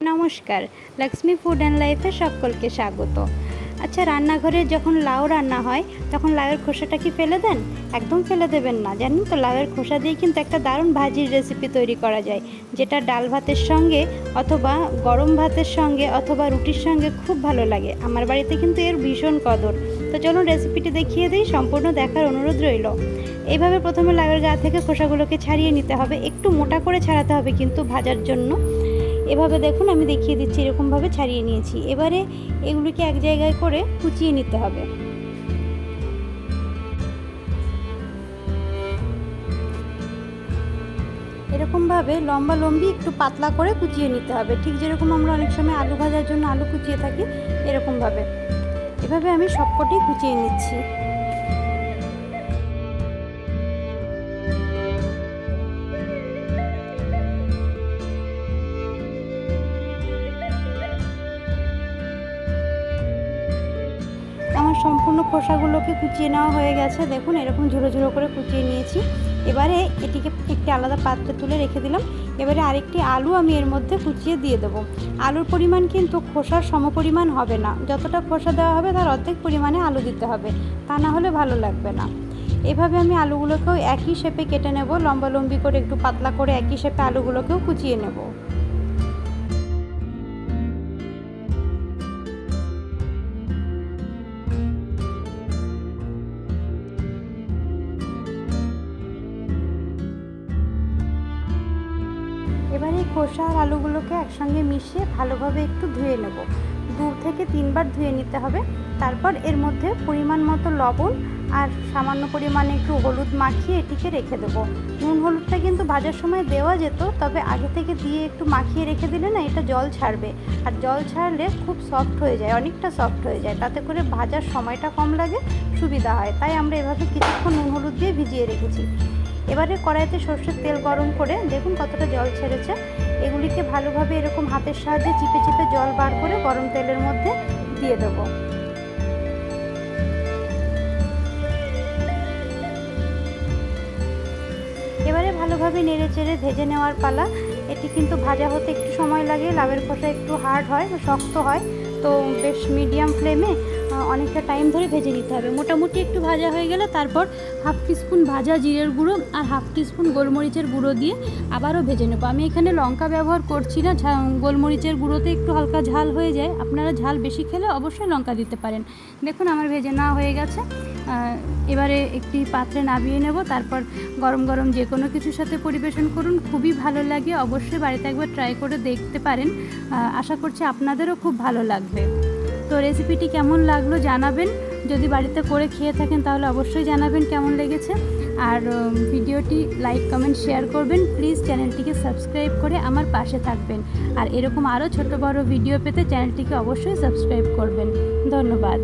নমস্কার Lakshmi food and লাইফে সকলকে স্বাগত। আচ্ছা রান্নাঘরে যখন লাউ রান্না হয়, তখন লাউয়ের খোসাটা কি ফেলে দেন? একদম ফেলে দেবেন না, জানেন তো? লাউয়ের খোসা দিয়ে কিন্তু একটা দারুণ ভাজির রেসিপি তৈরি করা যায়, যেটা ডাল ভাতের সঙ্গে অথবা গরম ভাতের সঙ্গে অথবা রুটির সঙ্গে খুব ভালো লাগে। আমার বাড়িতে কিন্তু এর ভীষণ কদর। তো চলুন রেসিপিটি দেখিয়ে দিই, সম্পূর্ণ দেখার অনুরোধ রইল। এইভাবে প্রথমে লাউয়ের গা থেকে খোসাগুলোকে ছাড়িয়ে নিতে হবে, একটু মোটা করে ছাড়াতে হবে কিন্তু ভাজার জন্য। এভাবে দেখুন, আমি দেখিয়ে দিচ্ছি, এরকমভাবে ছাড়িয়ে নিয়েছি। এবারে এগুলিকে এক জায়গায় করে কুচিয়ে নিতে হবে। এরকমভাবে লম্বা লম্বি একটু পাতলা করে কুচিয়ে নিতে হবে। ঠিক যেরকম আমরা অনেক সময় আলু ভাজার জন্য আলু কুচিয়ে থাকি, এরকমভাবে। এভাবে আমি সবকটি কুচিয়ে নিচ্ছি। সম্পূর্ণ খোসাগুলোকে কুচিয়ে নেওয়া হয়ে গেছে। দেখুন, এরকম ঝুড়ো ঝুড়ো করে কুচিয়ে নিয়েছি। এবারে এটিকে একটি আলাদা পাত্রে তুলে রেখে দিলাম। এবারে আরেকটি আলু আমি এর মধ্যে কুচিয়ে দিয়ে দেবো। আলুর পরিমাণ কিন্তু খোসার সমপরিমাণ হবে না। যতটা খোসা দেওয়া হবে, তার অর্ধেক পরিমাণে আলু দিতে হবে। তা না হলে ভালো লাগবে না। এভাবে আমি আলুগুলোকেও একই শেপে কেটে নেব। লম্বা লম্বি করে, একটু পাতলা করে একই শেপে আলুগুলোকেও কুচিয়ে নেব। এবারে এই খোসা আর আলুগুলোকে একসঙ্গে মিশিয়ে ভালোভাবে একটু ধুয়ে নেব। দু থেকে তিনবার ধুয়ে নিতে হবে। তারপর এর মধ্যে পরিমাণ মতো লবণ আর সামান্য পরিমাণে একটু হলুদ মাখিয়ে এটিকে রেখে দেবো। নুন হলুদটা কিন্তু ভাজার সময় দেওয়া যেত, তবে আগে থেকে দিয়ে একটু মাখিয়ে রেখে দিলে না এটা জল ছাড়বে। আর জল ছাড়লে খুব সফট হয়ে যায়, অনেকটা সফট হয়ে যায়। তাতে করে ভাজার সময়টা কম লাগে, সুবিধা হয়। তাই আমরা এভাবে কিছুক্ষণ নুন হলুদ দিয়ে ভিজিয়ে রেখেছি। এবারে কড়াইতে সর্ষের তেল গরম করে দেখুন কতটা জল ছেড়েছে। এগুলিকে ভালোভাবে এরকম হাতের সাহায্যে চিপে চিপে জল বার করে গরম তেলের মধ্যে দিয়ে দেবো। এবারে ভালোভাবে নেড়ে চেড়ে ভেজে নেওয়ার পালা। এটি কিন্তু ভাজা হতে একটু সময় লাগে লাভের খোসা একটু হার্ড হয়, শক্ত হয়। তো বেশ মিডিয়াম ফ্লেমে অনেকটা টাইম ধরে ভেজে নিতে হবে। মোটামুটি একটু ভাজা হয়ে গেলে তারপর হাফ টিস্পুন ভাজা জিরের গুঁড়ো আর হাফ টিস্পুন গোলমরিচের গুঁড়ো দিয়ে আবারও ভেজে নেব। আমি এখানে লঙ্কা ব্যবহার করছি না গোলমরিচের গুঁড়োতে একটু হালকা ঝাল হয়ে যায়। আপনারা ঝাল বেশি খেলে অবশ্যই লঙ্কা দিতে পারেন। দেখুন আমার ভেজে নেওয়া হয়ে গেছে। এবারে একটি পাত্রে নামিয়ে নেব। তারপর গরম গরম যে কোনো কিছুর সাথে পরিবেশন করুন। খুবই ভালো লাগে। অবশ্যই বাড়িতে একবার ট্রাই করে দেখতে পারেন। আশা করছি আপনাদেরও খুব ভালো লাগবে। তো রেসিপিটি কেমন লাগল জানাবেন। যদি বাড়িতে করে খেয়ে থাকেন তাহলে অবশ্যই জানাবেন কেমন লেগেছে। আর ভিডিওটি লাইক কমেন্ট শেয়ার করবেন। প্লিজ চ্যানেলটিকে সাবস্ক্রাইব করে আমার পাশে থাকবেন। আর এরকম আরও ছোট বড় ভিডিও পেতে চ্যানেলটিকে অবশ্যই সাবস্ক্রাইব করবেন। ধন্যবাদ।